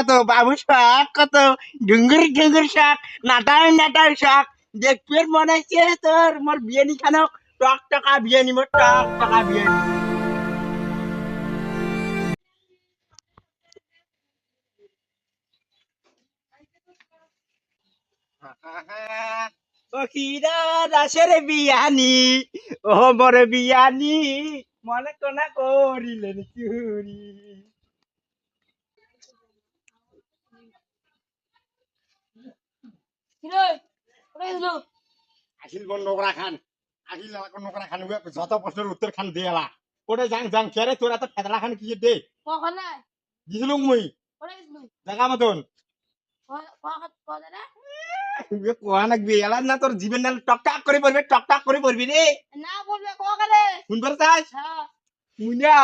কত বাবু শাক, কত ডুঙ্গুর ডুঙ্গুর শাক নাটার নাটার শাক। দেখতে মনে হচ্ছে তোর মোর বিয়ানি খানো? টক টাকা বিয়ানি মোর, টক টাকা বিয়ানি দাসের বিয়ানি, ও মোর বিয়ানি, মনে কোনা করিলেন চুরি। কিরে? কোথায় গেছিল আহিল বন নোকরা খান। আহিল নোকরা খান। যত প্রশ্নের উত্তর খান দিয়েলা ওটা যাং যাং কেরে তোরা তো ফেদলা খান কি দে? কখন? দিছিল মুই। জাগা মতন। কখন কখন না উয়ে কোয়া নাকবি। এলা না তোর জীবন নাল টক করে পড়বে টক টাক করে পড়বি রে না বলবে শুনবার চাস মুনিয়া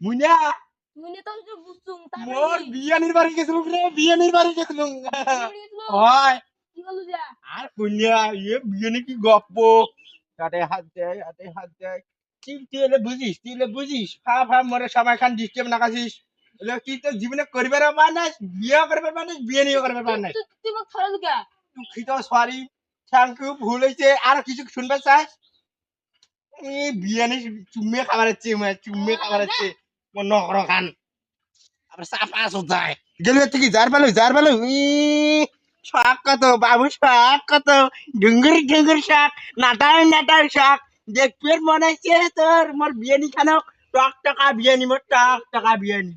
মুনিয়া তুই বুঝছুম মোর বিয়ানির বাড়ি রে বিয়ানির বাড়ি হয়। আর ইয়ে বিয়ানি কি গপ্প। হাতে হাত দেয় হাতে হাত দেয়। তুই তুই এলে বুঝিস তুই এলে বুঝিস? ফা ফা মরে সবাই খান ডিস্টার্ব না কাছিস এলে তুই তো জীবনে করিবার মানাস বিয়ে করবার মানাস বিয়ে নিয়ে করবার মানাস। তুই তুই মোক ধরে দুকা দুঃখিত সরি থ্যাংক ইউ ভুল হয়েছে আর কিছু শুনবে চাস? এই বিয়ানি চুম্মে খাবার হচ্ছে চুম্মে খাবার হচ্ছে। গেল থেকে যার পালো যার পালো ই শাক কত বাবু শাক কত ডুঙ্গুর ডুঙ্গুর শাক নাটার নাটার শাক দেখতে মনে হচ্ছে তোর মোর বিয়ানি খানো টক টাকা বিয়ানি মোর টক টাকা বিয়ানি